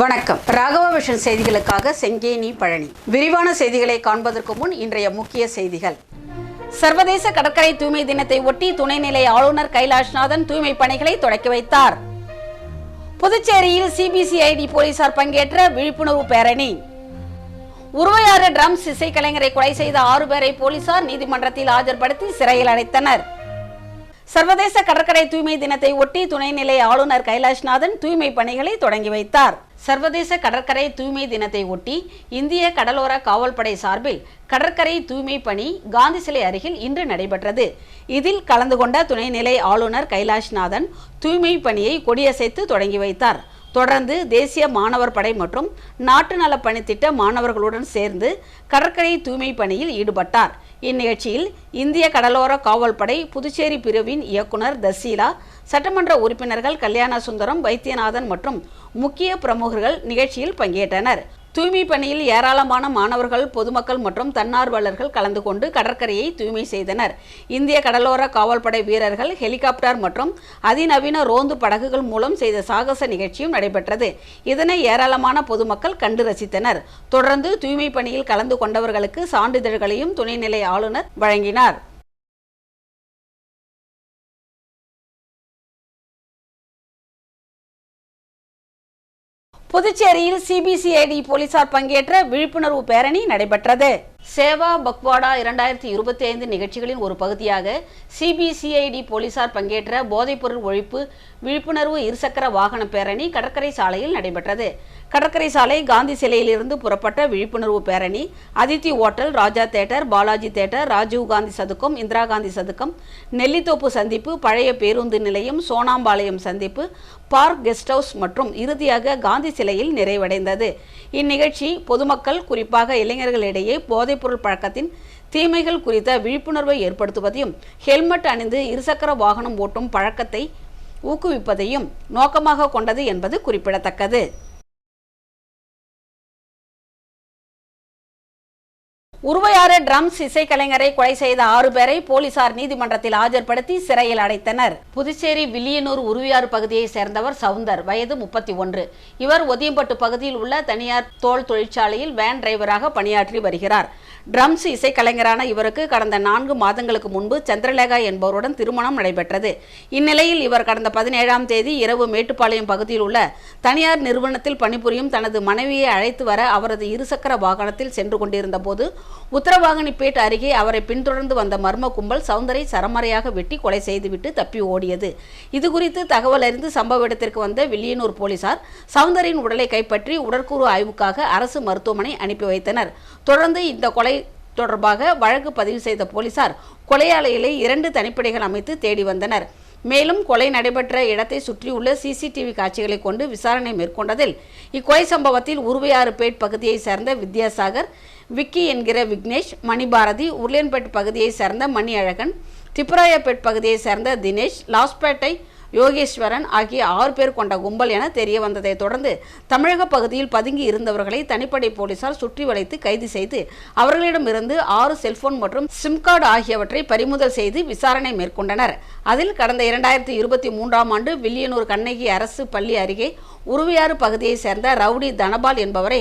வணக்கம். ராகவ விஷன் செய்திகளுக்காக செங்கேனி பழனி. விரிவான செய்திகளை காண்பதற்கு முன் இன்றைய முக்கிய செய்திகள். சர்வதேச கடற்கரை தூய்மை தினத்தை ஒட்டி துணைநிலை ஆளுநர் கைலாஷ்நாதன் தூய்மை பணிகளை தொடக்கி வைத்தார். புதுச்சேரியில் சிபிசிஐடி போலீசார் பங்கேற்ற விழிப்புணர்வு பேரணி. உருவையாறு ட்ரம்ஸ் இசைக்கலைஞரை கொலை செய்த ஆறு பேரை போலீசார் நீதிமன்றத்தில் ஆஜர்படுத்தி சிறையில் அடைத்தனர். சர்வதேச கடற்கரை தூய்மை தினத்தை ஒட்டி துணைநிலை ஆளுநர் கைலாஷ்நாதன் தூய்மை பணிகளை தொடங்கி வைத்தார். சர்வதேச கடற்கரை தூய்மை தினத்தை ஒட்டி இந்திய கடலோர காவல்படை சார்பில் கடற்கரை தூய்மை பணி காந்தி சிலை அருகில் இன்று நடைபெற்றது. இதில் கலந்து கொண்ட துணைநிலை ஆளுநர் கைலாஷ்நாதன் தூய்மை பணியை கொடியசைத்து தொடங்கி வைத்தார். தொடர்ந்து தேசிய மாணவர் படை மற்றும் நாட்டு நலப் பணித்திட்ட மாணவர்களுடன் சேர்ந்து கடற்கரை தூய்மை பணியில் ஈடுபட்டார். இந்நிகழ்ச்சியில் இந்திய கடலோர காவல்படை புதுச்சேரி பிரிவின் இயக்குனர் தசீலா சட்டமன்ற உறுப்பினர்கள் கல்யாண சுந்தரம் வைத்தியநாதன் மற்றும் முக்கிய பிரமுகர்கள் நிகழ்ச்சியில் பங்கேற்றனர். தூய்மை பணியில் ஏராளமான மாணவர்கள் பொதுமக்கள் மற்றும் தன்னார்வலர்கள் கலந்து கொண்டு கடற்கரையை தூய்மை செய்தனர். இந்திய கடலோர காவல்படை வீரர்கள் ஹெலிகாப்டர் மற்றும் அதிநவீன ரோந்து படகுகள் மூலம் செய்த சாகச நிகழ்ச்சியும் நடைபெற்றது. இதனை ஏராளமான பொதுமக்கள் கண்டு ரசித்தனர். தொடர்ந்து தூய்மை பணியில் கலந்து கொண்டவர்களுக்கு சான்றிதழ்களையும் துணைநிலை ஆளுநர் வழங்கினார். புதுச்சேரியில் சிபிசிஐடி போலீசார் பங்கேற்ற விழிப்புணர்வு பேரணி நடைபெற்றது. சேவா பக்வாடா இரண்டாயிரத்தி இருபத்தி ஐந்து நிகழ்ச்சிகளின் ஒரு பகுதியாக சிபிசிஐடி போலீசார் பங்கேற்ற போதைப்பொருள் ஒழிப்பு விழிப்புணர்வு இருசக்கர வாகன பேரணி கடற்கரை சாலையில் நடைபெற்றது. கடற்கரை சாலை காந்தி சிலையிலிருந்து புறப்பட்ட விழிப்புணர்வு பேரணி Athithi hotel Raja theatre Balaji theatre Rajiv Gandhi சதுக்கம் Indira Gandhi சதுக்கம் நெல்லித்தோப்பு சந்திப்பு பழைய பேருந்து நிலையம் சோனாம்பாளையம் சந்திப்பு பார்க் கெஸ்ட் ஹவுஸ் மற்றும் இறுதியாக காந்தி சிலையில் நிறைவடைந்தது. இந்நிகழ்ச்சி பொதுமக்கள் குறிப்பாக இளைஞர்களிடையே போதை போதைப்பொருள் பழக்கத்தின் தீமைகள் குறித்த விழிப்புணர்வை ஏற்படுத்துவதையும் ஹெல்மெட் அணிந்து இருசக்கர வாகனம் ஓட்டும் பழக்கத்தை ஊக்குவிப்பதையும் நோக்கமாக கொண்டது என்பது குறிப்பிடத்தக்கது. உருவையாறு ட்ரம்ஸ் இசைக்கலைஞரை கொலை செய்த ஆறு பேரை போலீசார் நீதிமன்றத்தில் ஆஜர்படுத்தி சிறையில் அடைத்தனர். புதுச்சேரி வில்லியனூர் உருவையாறு பகுதியை சேர்ந்தவர் சவுந்தர் வயது முப்பத்தி ஒன்று. இவர் ஒதியம்பட்டு பகுதியில் உள்ள தனியார் தோல் தொழிற்சாலையில் வேன் டிரைவராக பணியாற்றி வருகிறார். ட்ரம்ஸ் இசைக்கலைஞரான இவருக்கு கடந்த நான்கு மாதங்களுக்கு முன்பு சந்திரலேகா என்பவருடன் திருமணம் நடைபெற்றது. இந்நிலையில் இவர் கடந்த பதினேழாம் தேதி இரவு மேட்டுப்பாளையம் பகுதியில் உள்ள தனியார் நிறுவனத்தில் பணிபுரியும் தனது மனைவியை அழைத்து வர அவரது இருசக்கர வாகனத்தில் சென்று கொண்டிருந்த போது உத்தரவாகனிப்பேட் அருகே அவரை பின்தொடர்ந்து வந்த மர்ம கும்பல் சவுந்தரை சரமறையாக வெட்டி கொலை செய்துவிட்டு தப்பி ஓடியது. இதுகுறித்து தகவல் அறிந்து சம்பவ இடத்திற்கு வந்த வில்லியனூர் போலீசார் சவுந்தரின் உடலை கைப்பற்றி உடற்கூறு ஆய்வுக்காக அரசு மருத்துவமனை அனுப்பி வைத்தனர். தொடர்ந்து இந்த கொலை தொடர்பாக வழக்கு பதிவு செய்த போலீசார் கொலையாளிகளை இரண்டு தனிப்படைகள் அமைத்து தேடி வந்தனர். மேலும் கொலை நடைபெற்ற இடத்தை சுற்றியுள்ள சிசிடிவி காட்சிகளை கொண்டு விசாரணை மேற்கொண்டதில் இக்கொலை சம்பவத்தில் உருவையாறுபேட் பகுதியைச் சேர்ந்த வித்யாசாகர் விக்கி என்கிற விக்னேஷ் மணிபாரதி உருளையன்பேட் பகுதியைச் சேர்ந்த மணியழகன் திப்புராயப்பேட் பகுதியைச் சேர்ந்த தினேஷ் லாஸ்பேட்டை யோகேஸ்வரன் ஆகிய ஆறு பேர் கொண்ட கும்பல் என தெரிய வந்ததை தொடர்ந்து தமிழக பகுதியில் பதுங்கி இருந்தவர்களை தனிப்படை போலீசார் சுற்றி வளைத்து கைது செய்து அவர்களிடமிருந்து ஆறு செல்போன் மற்றும் சிம் கார்டு ஆகியவற்றை பறிமுதல் செய்து விசாரணை மேற்கொண்டனர். அதில் கடந்த இரண்டாயிரத்தி இருபத்தி மூன்றாம் ஆண்டு வில்லியனூர் கண்ணகி அரசு பள்ளி அருகே உருவையாறு பகுதியைச் சேர்ந்த ரவுடி தனபால் என்பவரை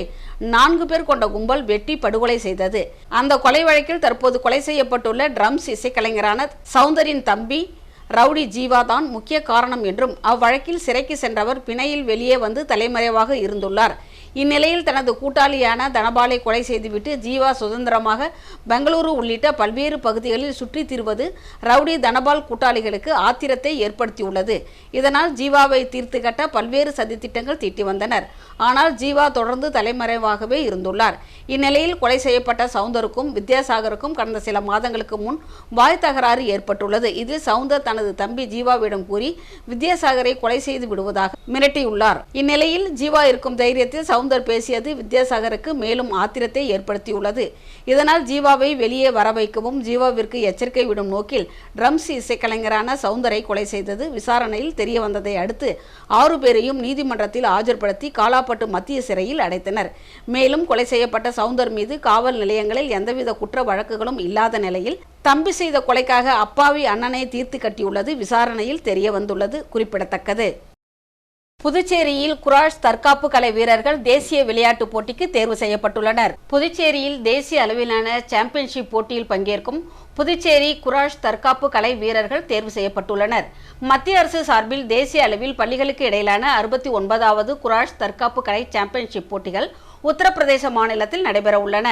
நான்கு பேர் கொண்ட கும்பல் வெட்டி படுகொலை செய்தது. அந்த கொலை வழக்கில் தற்போது கொலை செய்யப்பட்டுள்ள ட்ரம்ஸ் இசைக்கலைஞரான சவுந்தரின் தம்பி ரவுடி ஜீவா தான் முக்கிய காரணம் என்றும் அவ்வழக்கில் சிறைக்கு சென்றவர் பிணையில் வெளியே வந்து தலைமறைவாக இருந்துள்ளார். இந்நிலையில் தனது கூட்டாளியான தனபாலை கொலை செய்துவிட்டு ஜீவா சுதந்திரமாக பெங்களூரு உள்ளிட்ட பல்வேறு பகுதிகளில் சுற்றித் திரிவது ரவுடி தனபால் கூட்டாளிகளுக்கு ஆத்திரத்தை ஏற்படுத்தியுள்ளது. இதனால் ஜீவாவை தீர்த்து கட்ட பல்வேறு சதித்திட்டங்கள் தீட்டி வந்தனர். ஆனால் ஜீவா தொடர்ந்து தலைமறைவாகவே இருந்துள்ளார். இந்நிலையில் கொலை செய்யப்பட்ட சவுந்தருக்கும் வித்யாசாகருக்கும் கடந்த சில மாதங்களுக்கு முன் வாய் தகராறு ஏற்பட்டுள்ளது. இதில் சவுந்தர் தனது தம்பி ஜீவாவிடம் கூறி வித்யாசாகரை கொலை செய்து விடுவதாக மிரட்டியுள்ளார். இந்நிலையில் ஜீவா இருக்கும் தைரியத்தில் சவுந்தர் பேசியது வித்யாசாகருக்கு மேலும் ஆத்திரத்தை ஏற்படுத்தியுள்ளது. இதனால் ஜீவாவை வெளியே வர வைக்கவும் ஜீவாவிற்கு எச்சரிக்கை விடும் நோக்கில் ட்ரம்ஸ் இசைக்கலைஞரான சவுந்தரை கொலை செய்தது விசாரணையில் தெரிய வந்ததை அடுத்து ஆறு பேரையும் நீதிமன்றத்தில் ஆஜர்படுத்தி காலாப்பட்டு மத்திய சிறையில் அடைத்தனர். மேலும் கொலை செய்யப்பட்ட சவுந்தர் மீது காவல் நிலையங்களில் எந்தவித குற்ற வழக்குகளும் இல்லாத நிலையில் தம்பி செய்த கொலைக்காக அப்பாவி அண்ணனை தீர்த்து கட்டியுள்ளது விசாரணையில் தெரிய வந்துள்ளது குறிப்பிடத்தக்கது. புதுச்சேரியில் குராஷ் தற்காப்பு கலை வீரர்கள் தேசிய விளையாட்டுப் போட்டிக்கு தேர்வு செய்யப்பட்டுள்ளனர். புதுச்சேரியில் தேசிய அளவிலான சாம்பியன்ஷிப் போட்டியில் பங்கேற்கும் புதுச்சேரி குராஷ் தற்காப்பு கலை வீரர்கள் தேர்வு செய்யப்பட்டுள்ளனர். மத்திய அரசு சார்பில் தேசிய அளவில் பள்ளிகளுக்கு இடையிலான அறுபத்தி ஒன்பதாவது குராஷ் தற்காப்பு கலை சாம்பியன்ஷிப் போட்டிகள் உத்தரப்பிரதேச மாநிலத்தில் நடைபெற உள்ளன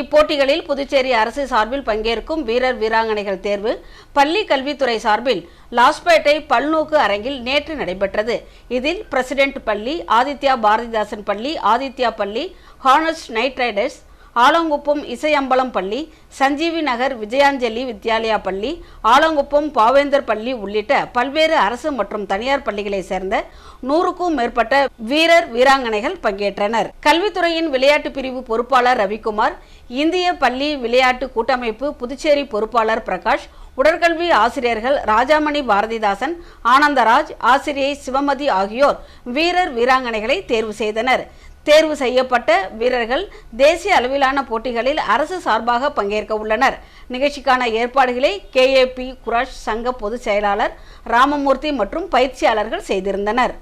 இப்போட்டிகளில் புதுச்சேரி அரசு சார்பில் பங்கேற்கும் வீரர் வீராங்கனைகள் தேர்வு பள்ளி கல்வித்துறை சார்பில் லாஸ்பேட்டை பல்நோக்கு அரங்கில் நேற்று நடைபெற்றது. இதில் பிரசிடென்ட் பள்ளி ஆதித்யா பாரதிதாசன் பள்ளி ஆதித்யா பள்ளி honest night riders Alankuppam Isaiyambalam பள்ளி சஞ்சீவி நகர் விஜயாஞ்சலி வித்யாலயா பள்ளி ஆலங்குப்பம் பாவேந்தர் பள்ளி உள்ளிட்ட பல்வேறு அரசு மற்றும் தனியார் பள்ளிகளைச் சேர்ந்த நூறுக்கும் மேற்பட்ட வீரர் வீராங்கனைகள் பங்கேற்றனர். கல்வித்துறையின் விளையாட்டு பிரிவு பொறுப்பாளர் ரவிக்குமார் இந்திய பள்ளி விளையாட்டு கூட்டமைப்பு புதுச்சேரி பொறுப்பாளர் பிரகாஷ் உடற்கல்வி ஆசிரியர்கள் ராஜாமணி பாரதிதாசன் ஆனந்தராஜ் ஆசிரியை சிவமதி ஆகியோர் வீரர் வீராங்கனைகளை தேர்வு செய்தனர். தேர்வு செய்யப்பட்ட வீரர்கள் தேசிய அளவிலான போட்டிகளில் அரசு சார்பாக பங்கேற்க உள்ளனர். நிகழ்ச்சிக்கான ஏற்பாடுகளை கேஏபி குராஷ் சங்க பொதுச் செயலாளர் ராமமூர்த்தி மற்றும் பயிற்சியாளர்கள் செய்திருந்தனர்.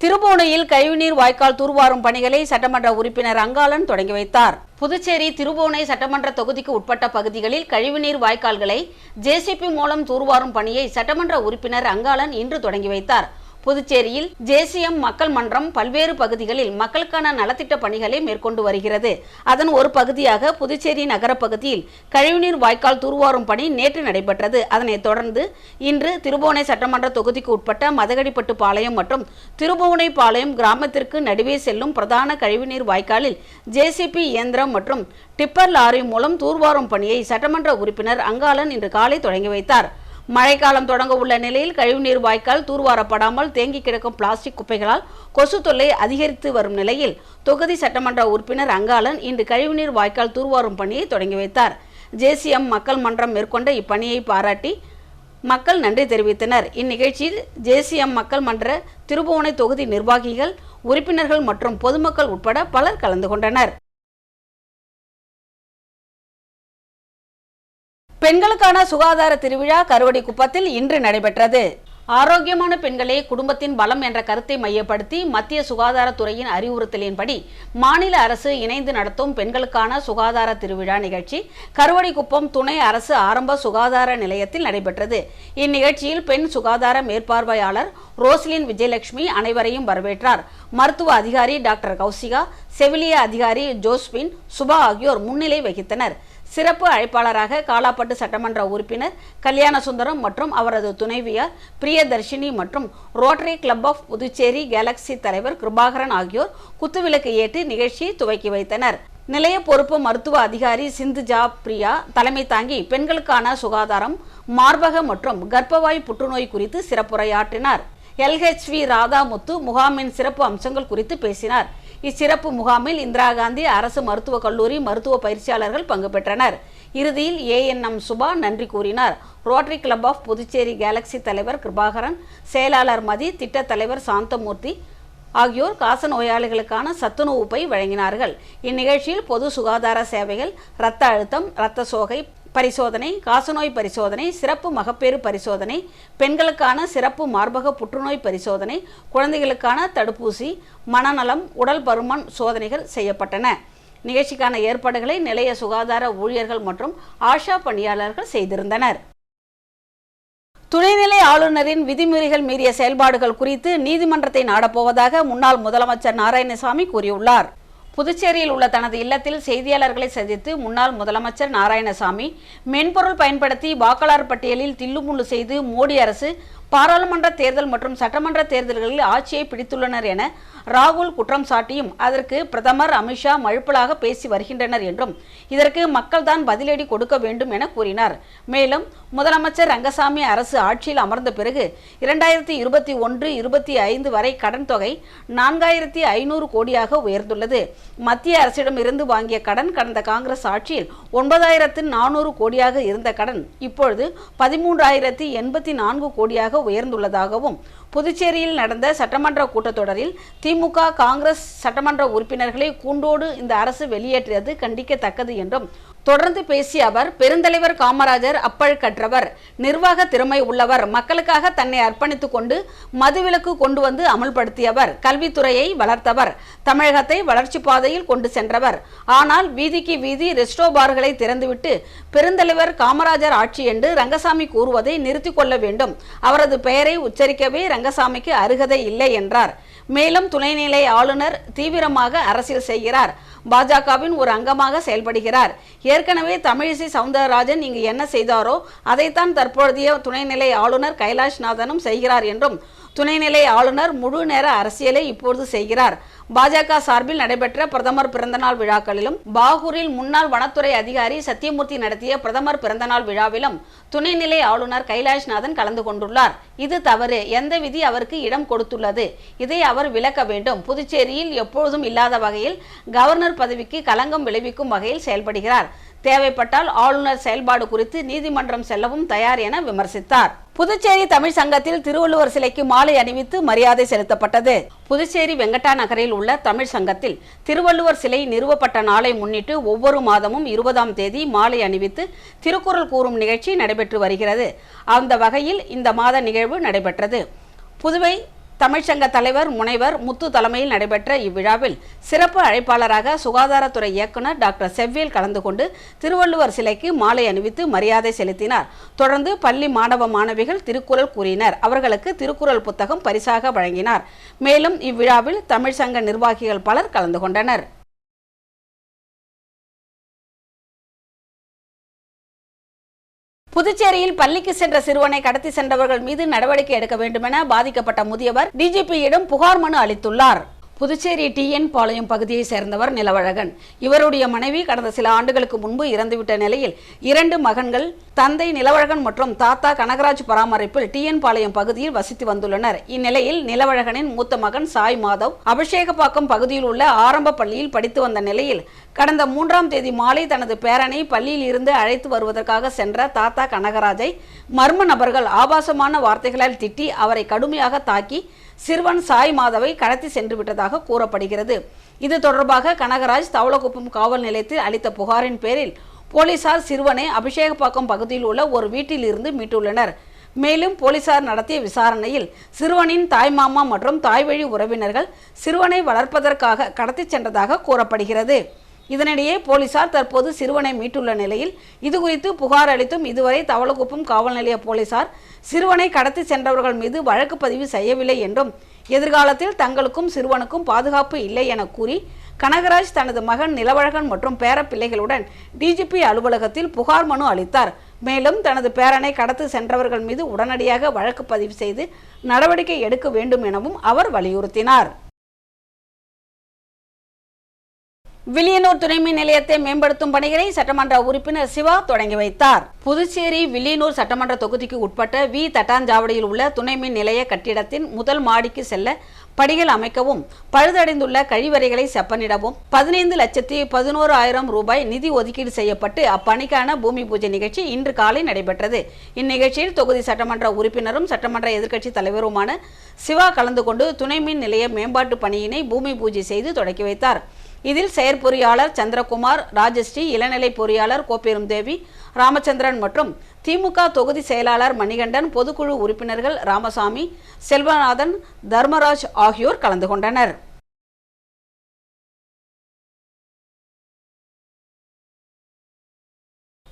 திருபுவனையில் கழிவுநீர் வாய்க்கால் தூர்வாரும் பணிகளை சட்டமன்ற உறுப்பினர் அங்காளன் தொடங்கி வைத்தார். புதுச்சேரி திருபுவனை சட்டமன்ற தொகுதிக்கு உட்பட்ட பகுதிகளில் கழிவுநீர் வாய்க்கால்களை ஜேசிபி மூலம் தூர்வாரும் பணியை சட்டமன்ற உறுப்பினர் அங்காளன் இன்று தொடங்கி வைத்தார். புதுச்சேரியில் ஜேசிஎம் மக்கள் மன்றம் பல்வேறு பகுதிகளில் மக்களுக்கான நலத்திட்ட பணிகளை மேற்கொண்டு வருகிறது. அதன் ஒரு பகுதியாக புதுச்சேரி நகர பகுதியில் கழிவுநீர் வாய்க்கால் தூர்வாரும் பணி நேற்று நடைபெற்றது. அதனைத் தொடர்ந்து இன்று திருபுவனை சட்டமன்ற தொகுதிக்கு உட்பட்ட மதகடிப்பட்டு பாளையம் மற்றும் திருபுவனை பாளையம் கிராமத்திற்கு நடுவே செல்லும் பிரதான கழிவுநீர் வாய்க்காலில் ஜேசிபி இயந்திரம் மற்றும் டிப்பர் லாரி மூலம் தூர்வாரும் பணியை சட்டமன்ற உறுப்பினர் அங்காளன் இன்று காலை தொடங்கி வைத்தார். மழைக்காலம் தொடங்க உள்ள நிலையில் கழிவுநீர் வாய்க்கால் தூர்வாரப்படாமல் தேங்கி கிடக்கும் பிளாஸ்டிக் குப்பைகளால் கொசு தொல்லை அதிகரித்து வரும் நிலையில் தொகுதி சட்டமன்ற உறுப்பினர் அங்காளன் இன்று கழிவுநீர் வாய்க்கால் தூர்வாரும் பணியை தொடங்கி வைத்தார். ஜேசிஎம் மக்கள் மன்றம் மேற்கொண்ட இப்பணியை பாராட்டி மக்கள் நன்றி தெரிவித்தனர். இந்நிகழ்ச்சியில் ஜேசிஎம் மக்கள் மன்ற திருபுவனை தொகுதி நிர்வாகிகள் உறுப்பினர்கள் மற்றும் பொதுமக்கள் உட்பட பலர் கலந்து கொண்டனர். பெண்களுக்கான சுகாதார திருவிழா கருவடி குப்பத்தில் இன்று நடைபெற்றது. ஆரோக்கியமான பெண்களே குடும்பத்தின் பலம் என்ற கருத்தை மையப்படுத்தி மத்திய சுகாதாரத்துறையின் அறிவுறுத்தலின்படி மாநில அரசு இணைந்து நடத்தும் பெண்களுக்கான சுகாதார திருவிழா நிகழ்ச்சி கருவடிக்குப்பம் துணை அரசு ஆரம்ப சுகாதார நிலையத்தில் நடைபெற்றது. இந்நிகழ்ச்சியில் பெண் சுகாதார மேற்பார்வையாளர் ரோஸ்லின் விஜயலட்சுமி அனைவரையும் வரவேற்றார். மருத்துவ அதிகாரி டாக்டர் கௌசிகா செவிலிய அதிகாரி ஜோஸ்பின் சுபா ஆகியோர் முன்னிலை வகித்தனர். சிறப்பு அழைப்பாளராக காலாப்பட்டு சட்டமன்ற உறுப்பினர் கல்யாண சுந்தரம் மற்றும் அவரது துணைவியார் பிரியதர்ஷினி மற்றும் rotary club of Puducherry galaxy தலைவர் கிருபாகரன் ஆகியோர் குத்துவிளக்கு ஏற்றி நிகழ்ச்சியை துவக்கி வைத்தனர். நிலைய பொறுப்பு மருத்துவ அதிகாரி சிந்துஜா பிரியா தலைமை தாங்கி பெண்களுக்கான சுகாதாரம் மார்பக மற்றும் கர்ப்பவாய் புற்றுநோய் குறித்து சிறப்புரையாற்றினார். எல்ஹெச்வி ராதாமுத்து முகாமின் சிறப்பு அம்சங்கள் குறித்து பேசினார். இச்சிறப்பு முகாமில் இந்திரா காந்தி அரசு மருத்துவக் கல்லூரி மருத்துவ பயிற்சியாளர்கள் பங்கு பெற்றனர். இறுதியில் ஏஎன்எம் சுபா நன்றி கூறினார். Rotary club of Puducherry galaxy தலைவர் கிருபாகரன் செயலாளர் மதி திட்ட தலைவர் சாந்தமூர்த்தி ஆகியோர் காச நோயாளிகளுக்கான சத்துணவு பை வழங்கினார்கள். இந்நிகழ்ச்சியில் பொது சுகாதார சேவைகள் இரத்த அழுத்தம் இரத்த சோகை பரிசோதனை காசநோய் பரிசோதனை சிறப்பு மகப்பேறு பரிசோதனை பெண்களுக்கான சிறப்பு மார்பக புற்றுநோய் பரிசோதனை குழந்தைகளுக்கான தடுப்பூசி மனநலம் உடல் பருமன் சோதனைகள் செய்யப்பட்டன. நிகழ்ச்சிக்கான ஏற்பாடுகளை நிலைய சுகாதார ஊழியர்கள் மற்றும் ஆஷா பணியாளர்கள் செய்திருந்தனர். துணைநிலை ஆளுநரின் விதிமீறிகள் மீறிய செயல்பாடுகள் குறித்து நீதிமன்றத்தை நாடப்போவதாக முன்னாள் முதலமைச்சர் நாராயணசாமி கூறியுள்ளார். புதுச்சேரியில் உள்ள தனது இல்லத்தில் செய்தியாளர்களை சந்தித்து முன்னாள் முதலமைச்சர் நாராயணசாமி மென்பொருள் பயன்படுத்தி வாக்காளர் பட்டியலில் தில்லுமுள்ளு செய்து மோடி அரசு பாராளுமன்ற தேர்தல் மற்றும் சட்டமன்ற தேர்தல்களில் ஆட்சியை பிடித்துள்ளனர் என ராகுல் குற்றம் சாட்டியும் அதற்கு பிரதமர் அமித்ஷா மழுப்பலாக பேசி வருகின்றனர் என்றும் இதற்கு மக்கள்தான் பதிலடி கொடுக்க வேண்டும் என கூறினார். மேலும் முதலமைச்சர் ரங்கசாமி அரசு ஆட்சியில் அமர்ந்த பிறகு இரண்டாயிரத்தி இருபத்தி ஒன்று இருபத்தி ஐந்து வரை கடன் தொகை நான்காயிரத்தி ஐநூறு கோடியாக உயர்ந்துள்ளது. மத்திய அரசிடம் இருந்து வாங்கிய கடன் கடந்த காங்கிரஸ் ஆட்சியில் ஒன்பதாயிரத்து நானூறு கோடியாக இருந்த கடன் இப்பொழுது பதிமூன்றாயிரத்தி எண்பத்தி நான்கு கோடியாக உயர்ந்துள்ளதாகவும் புதுச்சேரியில் நடந்த சட்டமன்ற கூட்டத்தொடரில் திமுக காங்கிரஸ் சட்டமன்ற உறுப்பினர்களை கூண்டோடு இந்த அரசு வெளியேற்றியது கண்டிக்கத்தக்கது என்றும் தொடர்ந்து பேசிய அவர் பெருந்தலைவர் காமராஜர் அப்பழுக்கற்றவர் நிர்வாக திறமை உள்ளவர் மக்களுக்காக தன்னை அர்ப்பணித்துக் கொண்டு மதுவிலக்கு கொண்டு வந்து அமல்படுத்தியவர் கல்வித்துறையை வளர்த்தவர் தமிழகத்தை வளர்ச்சி பாதையில் கொண்டு சென்றவர். ஆனால் வீதிக்கு வீதி ரெஸ்டோ பார்களை திறந்துவிட்டு பெருந்தலைவர் காமராஜர் ஆட்சி என்று ரங்கசாமி கூறுவதை நிறுத்திக் கொள்ள வேண்டும். அவரது பெயரை உச்சரிக்கவே ரங்கசாமிக்கு அருகதை இல்லை என்றார். மேலும் துணைநிலை ஆளுநர் தீவிரமாக அரசியல் செய்கிறார். பாஜகவின் ஒரு அங்கமாக செயல்படுகிறார். ஏற்கனவே தமிழிசை சவுந்தரராஜன் இங்கு என்ன செய்தாரோ அதைத்தான் தற்பொழுதைய துணைநிலை ஆளுநர் கைலாஷ்நாதனும் செய்கிறார் என்றும் துணைநிலை ஆளுநர் முழு நேர அரசியலை இப்பொழுது செய்கிறார். பாஜக சார்பில் நடைபெற்ற பிரதமர் பிறந்தநாள் விழாக்களிலும் பாகூரில் முன்னாள் வனத்துறை அதிகாரி சத்தியமூர்த்தி நடத்திய பிரதமர் பிறந்தநாள் விழாவிலும் துணைநிலை ஆளுநர் கைலாஷ்நாதன் கலந்து கொண்டுள்ளார். இது தவறு. எந்த விதி அவருக்கு இடம் கொடுத்துள்ளது? இதை அவர் விளக்க வேண்டும். புதுச்சேரியில் எப்பொழுதும் இல்லாத வகையில் கவர்னர் பதவிக்கு களங்கம் விளைவிக்கும் வகையில் செயல்படுகிறார். தேவைப்பட்டால் ஆளுநர் செயல்பாடு குறித்து நீதிமன்றம் செல்லவும் தயார் என விமர்சித்தார். புதுச்சேரி தமிழ் சங்கத்தில் திருவள்ளுவர் சிலைக்கு மாலை அணிவித்து மரியாதை செலுத்தப்பட்டது. புதுச்சேரி வெங்கட்டா நகரில் உள்ள தமிழ் சங்கத்தில் திருவள்ளுவர் சிலை நிறுவப்பட்ட நாளை முன்னிட்டு ஒவ்வொரு மாதமும் இருபதாம் தேதி மாலை அணிவித்து திருக்குறள் கூறும் நிகழ்ச்சி நடைபெற்று வருகிறது. அந்த வகையில் இந்த மாத நிகழ்வு நடைபெற்றது. புதுவை தமிழ்ச்சங்க தலைவர் முனைவர் முத்து தலைமையில் நடைபெற்ற இவ்விழாவில் சிறப்பு அழைப்பாளராக சுகாதாரத்துறை இயக்குனர் டாக்டர் செவ்வியல் கலந்து கொண்டு திருவள்ளுவர் சிலைக்கு மாலை அணிவித்து மரியாதை செலுத்தினார். தொடர்ந்து பள்ளி மாணவ மாணவிகள் திருக்குறள் கூறினர். அவர்களுக்கு திருக்குறள் புத்தகம் பரிசாக வழங்கினார். மேலும் இவ்விழாவில் தமிழ்ச்சங்க நிர்வாகிகள் பலர் கலந்து கொண்டனர். புதுச்சேரியில் பள்ளிக்கு சென்ற சிறுவனை கடத்தி சென்றவர்கள் மீது நடவடிக்கை எடுக்க வேண்டுமென பாதிக்கப்பட்ட முதியவர் டிஜிபியிடம் புகார் மனு அளித்துள்ளார். புதுச்சேரி டிஎன் பாளையம் பகுதியை சேர்ந்தவர் நிலவழகன். இவருடைய மனைவி கடந்த சில ஆண்டுகளுக்கு முன்பு இறந்துவிட்ட நிலையில் இரண்டு மகன்கள் தந்தை நிலவழகன் மற்றும் தாத்தா கனகராஜ் பராமரிப்பில் டிஎன் பாளையம் பகுதியில் வசித்து வந்துள்ளனர். இந்நிலையில் நிலவழகனின் மூத்த மகன் சாய் மாதவ் அபிஷேகப்பாக்கம் பகுதியில் உள்ள ஆரம்ப பள்ளியில் படித்து வந்த நிலையில் கடந்த மூன்றாம் தேதி மாலை தனது பேரனை பள்ளியில் இருந்து அழைத்து வருவதற்காக சென்ற தாத்தா கனகராஜை மர்ம நபர்கள் ஆபாசமான வார்த்தைகளால் திட்டி அவரை கடுமையாக தாக்கி சிறுவன் சாய் மாதவை கடத்தி சென்று விட்டதாக கூறப்படுகிறது. இது தொடர்பாக கனகராஜ் தவளக்குப்பம் காவல் நிலையத்தில் அளித்த புகாரின் பேரில் போலீசார் சிறுவனை அபிஷேகப்பாக்கம் பகுதியில் உள்ள ஒரு வீட்டில் இருந்து மீட்டுள்ளனர். மேலும் போலீசார் நடத்திய விசாரணையில் சிறுவனின் தாய்மாமா மற்றும் தாய்வழி உறவினர்கள் சிறுவனை வளர்ப்பதற்காக கடத்திச் சென்றதாக கூறப்படுகிறது. இதனிடையே போலீசார் தற்போது சிறுவனை மீட்டுள்ள நிலையில் இது குறித்து புகார் அளித்தும் இதுவரை தவளகுப்பம் காவல் நிலைய போலீசார் சிறுவனை கடத்தி சென்றவர்கள் மீது வழக்கு பதிவு செய்யவில்லை என்றும் எதிர்காலத்தில் தங்களுக்கும் சிறுவனுக்கும் பாதுகாப்பு இல்லை என கூறி கனகராஜ் தனது மகன் நிலவழகன் மற்றும் பேரப்பிள்ளைகளுடன் டிஜிபி அலுவலகத்தில் புகார் மனு அளித்தார். மேலும் தனது பேரனை கடத்து சென்றவர்கள் மீது உடனடியாக வழக்கு பதிவு செய்து நடவடிக்கை எடுக்க வேண்டும் எனவும் அவர் வலியுறுத்தினார். வில்லியனூர் துணைமின் நிலையத்தை மேம்படுத்தும் பணிகளை சட்டமன்ற உறுப்பினர் சிவா தொடங்கி வைத்தார். புதுச்சேரி வில்லியனூர் சட்டமன்ற தொகுதிக்கு உட்பட்ட வி. தட்டாஞ்சாவடியில் உள்ள துணைமின் நிலைய கட்டிடத்தின் முதல் மாடிக்கு செல்ல படிகள் அமைக்கவும் பழுதடைந்துள்ள கழிவறைகளை செப்பனிடவும் பதினைந்து லட்சத்தி பதினோரு ஆயிரம் ரூபாய் நிதி ஒதுக்கீடு செய்யப்பட்டு அப்பணிக்கான பூமி பூஜை நிகழ்ச்சி இன்று காலை நடைபெற்றது. இந்நிகழ்ச்சியில் தொகுதி சட்டமன்ற உறுப்பினரும் சட்டமன்ற எதிர்க்கட்சி தலைவருமான சிவா கலந்து கொண்டு துணை மின் நிலைய மேம்பாட்டு பணியினை பூமி பூஜை செய்து தொடக்கி வைத்தார். இதில் செயற்பொறியாளர் சந்திரகுமார் ராஜஸ்ரீ இளநிலை பொறியாளர் கோப்பெரும் தேவி ராமச்சந்திரன் மற்றும் திமுக தொகுதி செயலாளர் மணிகண்டன் பொதுக்குழு உறுப்பினர்கள் ராமசாமி செல்வநாதன் தர்மராஜ் ஆகியோர் கலந்து கொண்டனர்.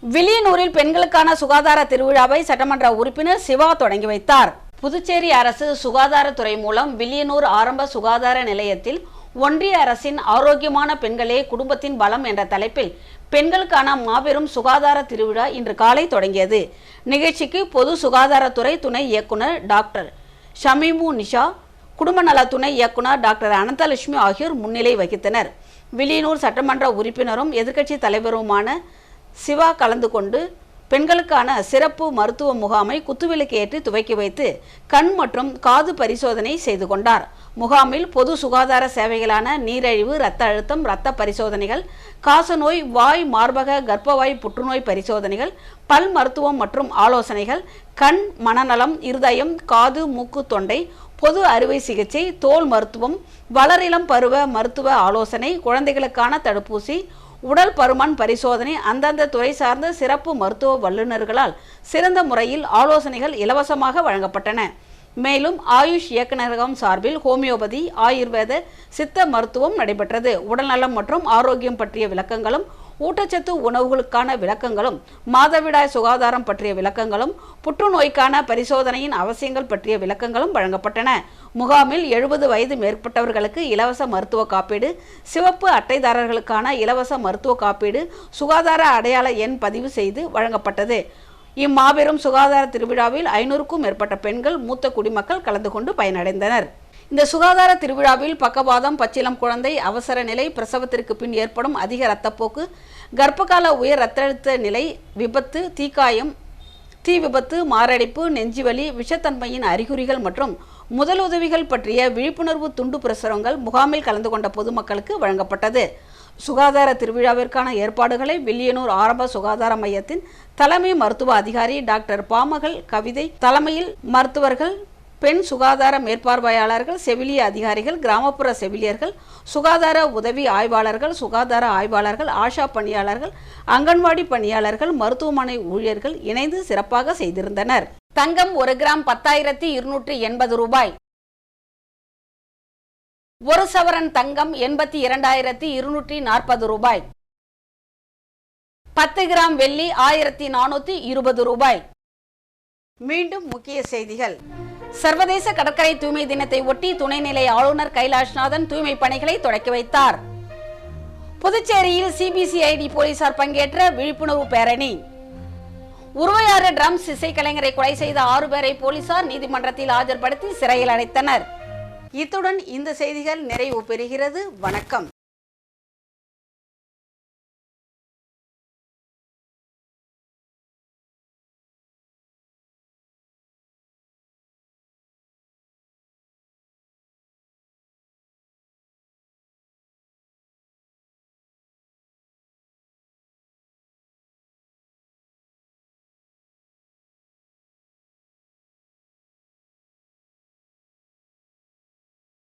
வில்லியனூரில் பெண்களுக்கான சுகாதார திருவிழாவை சட்டமன்ற உறுப்பினர் சிவா தொடங்கி வைத்தார். புதுச்சேரி அரசு சுகாதாரத்துறை மூலம் வில்லியனூர் ஆரம்ப சுகாதார நிலையத்தில் ஒன்றிய அரசின் ஆரோக்கியமான பெண்களே குடும்பத்தின் பலம் என்ற தலைப்பில் பெண்களுக்கான மாபெரும் சுகாதார திருவிழா இன்று காலை தொடங்கியது. நிகழ்ச்சிக்கு பொது சுகாதாரத்துறை துணை இயக்குனர் டாக்டர் ஷமீமு நிஷா குடும்ப நல துணை இயக்குனர் டாக்டர் அனந்தலட்சுமி ஆகியோர் முன்னிலை வகித்தனர். வில்லியனூர் சட்டமன்ற உறுப்பினரும் எதிர்க்கட்சி தலைவருமான சிவா கலந்து கொண்டு பெண்களுக்கான சிறப்பு மருத்துவ முகாமை குத்துவிளக்கு ஏற்றி துவக்கி வைத்து கண் மற்றும் காது பரிசோதனை செய்து கொண்டார். முகாமில் பொது சுகாதார சேவைகளான நீரிழிவு இரத்த அழுத்தம் இரத்த பரிசோதனைகள் காசநோய் வாய் மார்பக கர்ப்பவாய் புற்றுநோய் பரிசோதனைகள் பல் மருத்துவம் மற்றும் ஆலோசனைகள் கண் மனநலம் இருதயம் காது மூக்கு தொண்டை பொது அறுவை சிகிச்சை தோல் மருத்துவம் வளரிளம் பருவ மருத்துவ ஆலோசனை குழந்தைகளுக்கான தடுப்பூசி உடல் பருமன் பரிசோதனை அந்தந்த துறை சார்ந்த சிறப்பு மருத்துவ வல்லுநர்களால் சிறந்த முறையில் ஆலோசனைகள் இலவசமாக வழங்கப்பட்டன. மேலும் ஆயுஷ் இயக்குநரகம் சார்பில் ஹோமியோபதி ஆயுர்வேத சித்த மருத்துவம் நடைபெற்றது. உடல்நலம் மற்றும் ஆரோக்கியம் பற்றிய விளக்கங்களும் ஊட்டச்சத்து உணவுகளுக்கான விளக்கங்களும் மாதவிடாய் சுகாதாரம் பற்றிய விளக்கங்களும் புற்றுநோய்க்கான பரிசோதனையின் அவசியங்கள் பற்றிய விளக்கங்களும் வழங்கப்பட்டன. முகாமில் எழுபது வயது மேற்பட்டவர்களுக்கு இலவச மருத்துவ காப்பீடு சிவப்பு அட்டைதாரர்களுக்கான இலவச மருத்துவ காப்பீடு சுகாதார அடையாள எண் பதிவு செய்து வழங்கப்பட்டது. இம்மாபெரும் சுகாதார திருவிழாவில் ஐநூறுக்கும் மேற்பட்ட பெண்கள் மூத்த குடிமக்கள் கலந்து கொண்டு பயனடைந்தனர். இந்த சுகாதார திருவிழாவில் பக்கவாதம் பச்சிலம் குழந்தை அவசர நிலை பிரசவத்திற்கு பின் ஏற்படும் அதிக இரத்தப்போக்கு கர்ப்பகால உயர் இரத்த அழுத்த நிலை விபத்து தீக்காயம் தீ விபத்து மாரடைப்பு நெஞ்சுவலி விஷத்தன்மையின் அறிகுறிகள் மற்றும் முதலுதவிகள் பற்றிய விழிப்புணர்வு துண்டு பிரசுரங்கள் முகாமில் கலந்து கொண்ட பொதுமக்களுக்கு வழங்கப்பட்டது. சுகாதார திருவிழாவிற்கான ஏற்பாடுகளை வில்லியனூர் ஆரம்ப சுகாதார மையத்தின் தலைமை மருத்துவ அதிகாரி டாக்டர் பாமகள் கவிதை தலைமையில் மருத்துவர்கள் பெண் சுகாதார மேற்பார்வையாளர்கள் செவிலிய அதிகாரிகள் கிராமப்புற செவிலியர்கள் சுகாதார உதவி ஆய்வாளர்கள் சுகாதார ஆய்வாளர்கள் ஆஷா பணியாளர்கள் அங்கன்வாடி பணியாளர்கள் மருத்துவமனை ஊழியர்கள் இணைந்து சிறப்பாக செய்திருந்தனர். தங்கம் ஒரு கிராம் பத்தாயிரத்தி இருநூற்றி எண்பது ரூபாய். ஒரு சவரன் தங்கம் எண்பத்தி இரண்டாயிரத்தி இருநூற்றி நாற்பது ரூபாய். பத்து கிராம் வெள்ளி ஆயிரத்தி நானூத்தி இருபது ரூபாய். மீண்டும் முக்கிய செய்திகள். சர்வதேச கடற்கரை தூய்மை தினத்தை ஒட்டி துணைநிலை ஆளுநர் கைலாஷ்நாதன் தூய்மை பணிகளை தொடக்கி வைத்தார். புதுச்சேரியில் சிபிசிஐடி போலீசார் பங்கேற்ற விழிப்புணர்வு பேரணி. உருவையாறு ட்ரம்ஸ் இசைக்கலைஞரை கொலை செய்த ஆறு பேரை போலீசார் நீதிமன்றத்தில் ஆஜர்படுத்தி சிறையில் அடைத்தனர். இத்துடன் இந்த செய்திகள் நிறைவு பெறுகிறது. வணக்கம்.